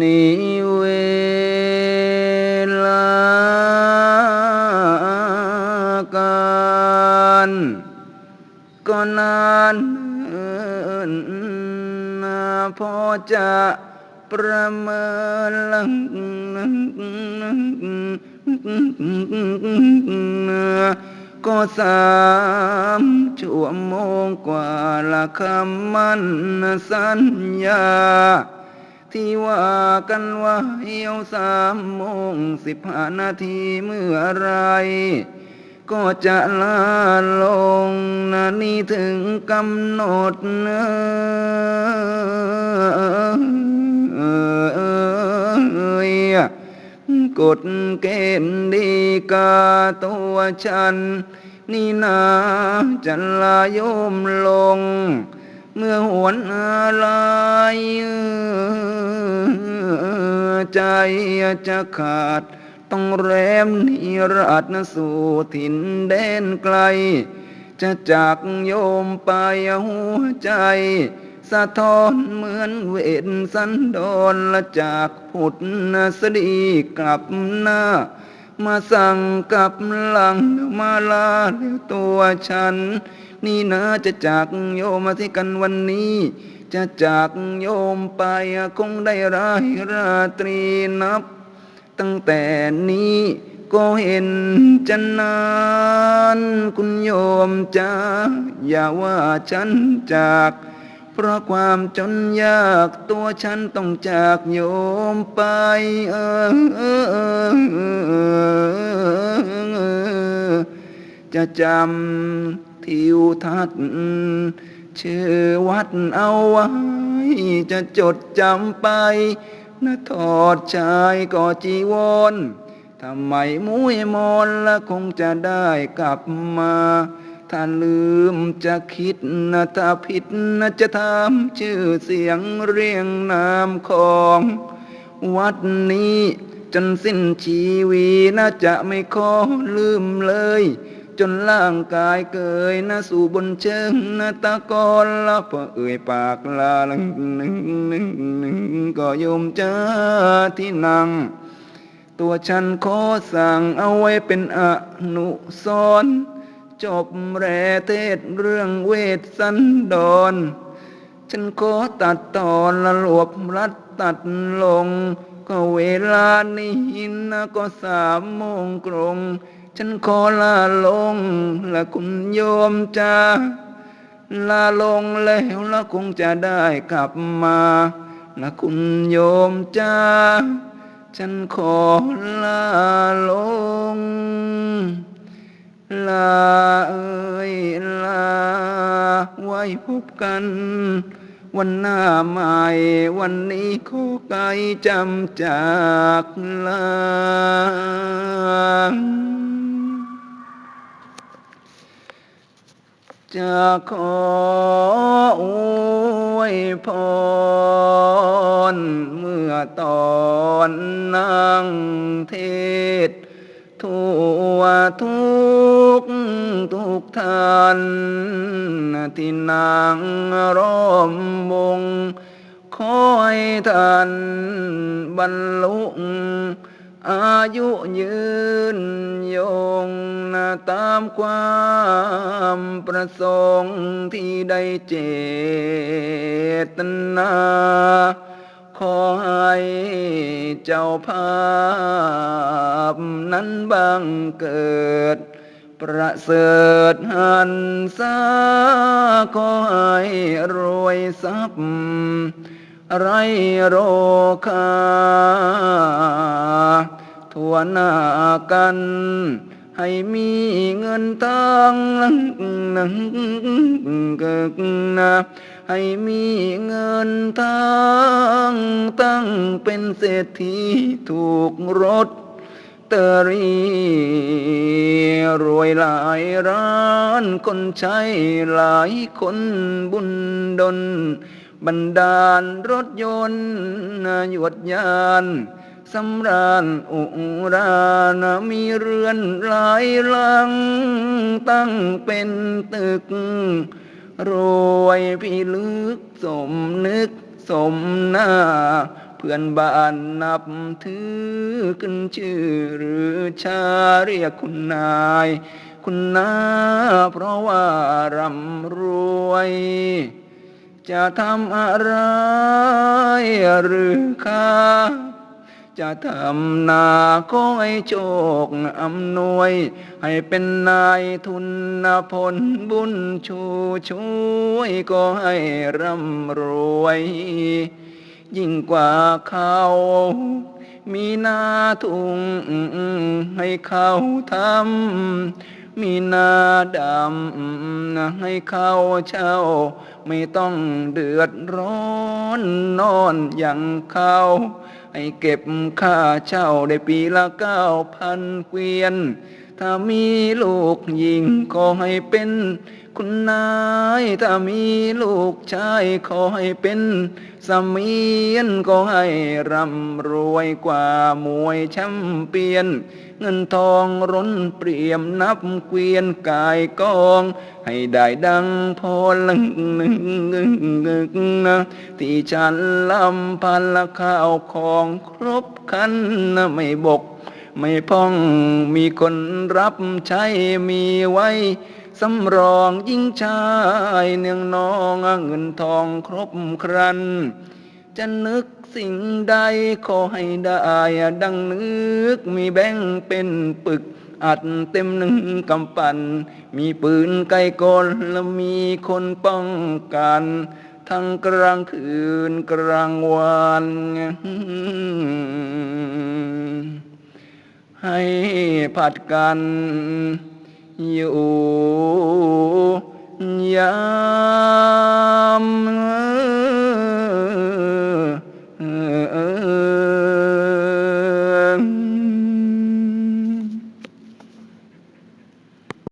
นิเวลาการก็นานนนาพอจะประเมินลังก็สามชั่วโมงกว่าละคำมันสัญญา ที่ว่ากันว่าเหี่ยวสามโมงสิบห้านาทีเมื่อไร ก็จะลาลงนะนี่ถึงกำหนดเอ่ยกฎเกณฑ์ดีกาตัวฉัน นี่นาจะลายมลง เมื่อหวนอะไรใจจะขาด ต้องแรมนิรัตนสู่ถิ่นแดนไกล จะจากโยมไปหัวใจ สะท้อนเหมือนเวทสันดอนละจากพุทธสดีกลับหน้า มาสั่งกับหลังมาลาเลี้ยวตัวฉัน นี่นะจะจากโยมมาที่กันวันนี้ จะจากโยมไปคงได้รายราตรีนับ ตั้งแต่นี้ก็เห็นจะนานคุณโยมจ้าอย่าว่าฉันจากเพราะความจนยากตัวฉันต้องจากโยมไปเออเออเออเออจะจำ ทิวทัศน์ชื่อวัดเอาไว้ จะจดจำไปนะทอดชายก็จีวรทำไมมุ้ยมอนละคงจะได้กลับมา ถ้าลืมจะคิดนะถ้าผิดนะจะทำชื่อเสียงเรียงนามของ วัดนี้จนสิ้นชีวีนะจะไม่ขอลืมเลย จนร่างกายเกยนะสู่บนเชิงนะตะกอนละพอเอ่ยปากลาลังนึงหนึ่งหนึ่งก็ยมเจอที่นั่งตัวฉันขอสั่งเอาไว้เป็นอนุสรจบแรเทศเรื่องเวทสันดรฉันขอตัดตอนละหลวบรัดตัดลง ก็เวลานี้นะก็สามโมงกรง ฉันขอลาลงละคุณโยมจ้าลาลงแล้วละคงจะได้กลับมาละคุณโยมจ้าฉันขอลาลง ลาเอ้ยลา ไว้พบกัน วันหน้าใหม่ วันนี้ขอไกลจำจากลา จะขออวยพรเมื่อตอนนั่งเทศทั่วทุกทุกท่านที่นั่งร่อมวงคอยท่านบรรลุ อายุยืนยงนะตามความประสงค์ที่ได้เจตนา ขอให้เจ้าภาพนั้นบังเกิด ประเสริฐหันษาขอให้รวยทรัพย์ ไรโรคาทวหน้ากัน ให้มีเงินตังนังกิกนะให้มีเงินทั้งตั้งเป็นเศรษฐีถูกรถเตอรี่รวยหลายร้านคนใช้หลายคนบุญดล บันดาลรถยนต์ยวดยานสำราญอุรานมีเรือนหลายหลัง ตั้งเป็นตึก รวยพี่ลึกสมนึกสมหน้า เพื่อนบ้านนับถือขึ้นชื่อหรือชาเรียกคุณนาย คุณนาเพราะว่าร่ำรวย จะทำอะไรหรือค้าจะทำนาก็ให้โชคอำนวย ให้เป็นนายทุนพลบุญชูช่วยก็ให้ร่ำรวย ยิ่งกว่าเขามีนาทุ่งให้เขาทำ มีนาดำให้เขาเช่า ไม่ต้องเดือดร้อนนอนอย่างเขาให้เก็บค่าเช่าได้ปีละเก้าพันเกวียน ถ้ามีลูกหญิงขอให้เป็น คุณนาย ถ้ามีลูกชายขอให้เป็นสามียนก็ให้ร่ำรวยกว่ามวยแชมเปียน เงินทองร้นเปรียมนับเกวียนกายกอง ให้ได้ดังพอลังนึงนะที่ฉันลำพันละข้าวของครบคันนะไม่บก ไม่พ้องมีคนรับใช้มีไว้สำรองยิ่งชายเนืองนองเงินทองครบครัน จะนึกสิ่งใดขอให้ได้ดังนึกมีแบงเป็นปึกอัดเต็มหนึ่งกำปั่นมีปืนไกกลและมีคนป้องกัน ทั้งกลางคืนกลางวัน ให้ผัดกันอยู่